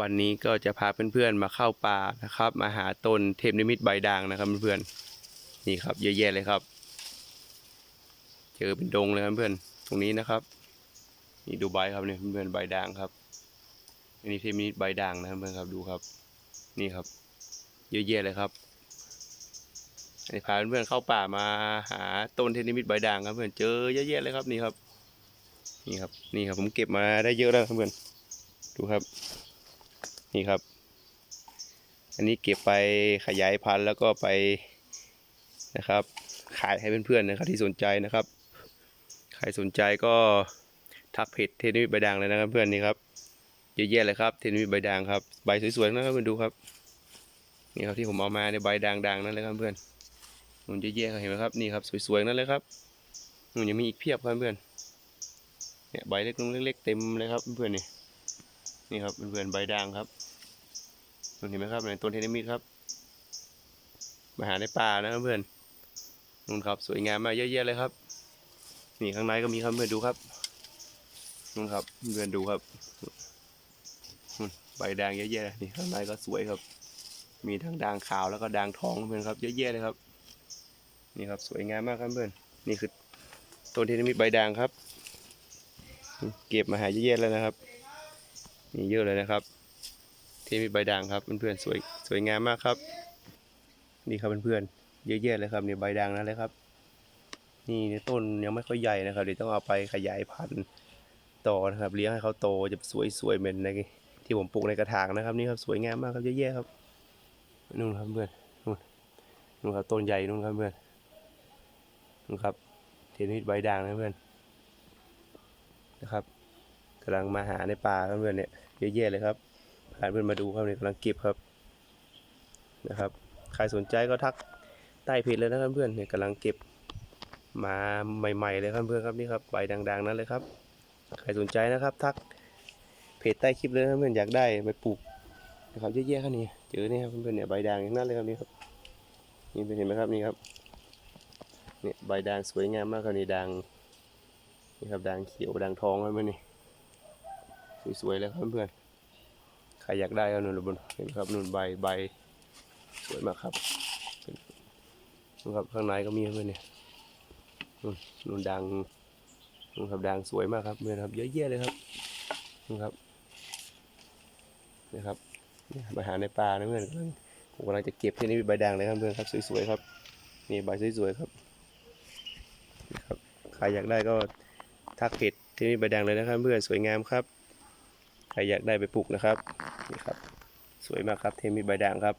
วันนี้ก็จะพาเพื่อนๆมาเข้าป่านะครับ มาหาต้นเทพนิมิตใบด่างนะครับเพื่อนๆนี่ครับเยอะแยะเลยครับ เจอเป็นดงเลยครับเพื่อนตรงนี้นะครับ นี่ดูใบครับเนี่ยเพื่อนๆใบด่างครับอันนี้เทพนิมิตใบด่างนะครับเพื่อนครับดูครับ นี่ครับ เยอะแยะเลยครับอันนี้พาเพื่อนๆเข้าป่ามาหาต้นเทพนิมิตใบด่างครับเพื่อนเจอเยอะแยะเลยครับนี่ครับ นี่ครับนี่ครับผมเก็บมาได้เยอะแล้วครับเพื่อนดูครับ นี่ครับ อันนี้เก็บไปขยายพันธุ์แล้วก็ไปนะครับ ขายให้เพื่อนๆนะครับที่สนใจนะครับ ใครสนใจก็ทักเพจเทนนิสใบด่างเลยนะครับเพื่อนนี่ครับเยอะแยะเลยครับเทนนิสใบด่างครับใบสวยๆนะครับเพื่อนดูครับนี่ครับที่ผมเอามาในยใบด่างๆนั่นเลยครับเพื่อนมันเยอะแยะเห็นไหมครับนี่ครับสวยๆนั่นเลยครับมันยังมีอีกเพียบครับเพื่อนเนี่ยใบเล็กๆเต็มเลยครับเพื่อนนี่ นี่ครับเพื่อนๆใบด่างครับเห็นไหมครับในต้นเทนนิมิตครับ มาหาในป่านะครับเพื่อนนู่นครับ สวยงามมากเยอะแยะเลยครับ นี่ข้างในก็มีครับเพื่อนดูครับนู่นครับเพื่อนดูครับใบด่างเยอะแยะนี่ข้างในก็สวยครับ มีทั้งด่างขาวแล้วก็ด่างทองเพื่อนครับเยอะแยะเลยครับ นี่ครับสวยงามมากครับเพื่อน นี่คือต้นเทนนิมิตใบด่างครับ เก็บมาหาเยอะแยะเลยนะครับ มีเยอะเลยนะครับ ที่มีใบด่างครับเพื่อนๆสวยสวยงามมากครับนี่ครับเพื่อนๆเยอะแยะเลยครับนี่ใบด่างนั่นเลยครับ นี่ต้นยังไม่ค่อยใหญ่นะครับเดี๋ยวต้องเอาไปขยายพันธุ์ต่อนะครับ เลี้ยงให้เขาโตจะสวยๆเหมือนในที่ผมปลูกในกระถางนะครับนี่ครับสวยงามมากครับเยอะแยะครับนู่นครับเพื่อนนู่นนู่นครับต้นใหญ่นู่นครับเพื่อนนู่นครับเทนนิสใบด่างนะเพื่อนนะครับ กำลังมาหาในป่าครับเพื่อนเนี่ยเยอะแยะเลยครับพานเพื่อนมาดูครับเนี่ยกำลังเก็บครับนะครับ ใครสนใจก็ทักใต้เพจเลยนะครับเพื่อนเนี่ยกำลังเก็บมาใหม่ ๆ เลยครับเพื่อนครับนี่ครับใบดัง ๆ นั้นเลยครับ ใครสนใจนะครับ ทักเพจใต้คลิปเลยครับเพื่อนอยากได้ไปปลูกนะครับเยอะแยะครับนี่เจอนี่ครับเพื่อนเนี่ยใบด่างอย่างนั้นเลยครับนี่ครับนี่เป็นเห็นไหมครับนี่ครับเนี่ยใบด่างสวยงามมากครับนี่ด่างนี่ครับด่างเขียวด่างทองครับเพื่อนนี่ สวยๆเลยครับเพื่อนๆใครอยากได้ก็นุ่นบนเห็นไหมครับนุ่นใบใบสวยมากครับนู่นครับข้างในก็มีเพื่อนเนี่ยนุ่นนุ่นดังนุ่นครับดังสวยมากครับเพื่อนครับ เยอะแยะเลยครับนู่นครับนี่ครับเนี่ยมาหาในป่านะเพื่อนกำลังผมกำลังจะเก็บที่นี่ใบด่างเลยครับเพื่อนครับสวยๆครับนี่ใบสวยๆครับครับใครอยากได้ก็ทักเพจที่นี่ใบด่างเลยนะครับเพื่อนสวยงามครับ ใครอยากได้ไปปลูกนะครับนี่ครับ สวยมากครับเทมิใบด่างครับ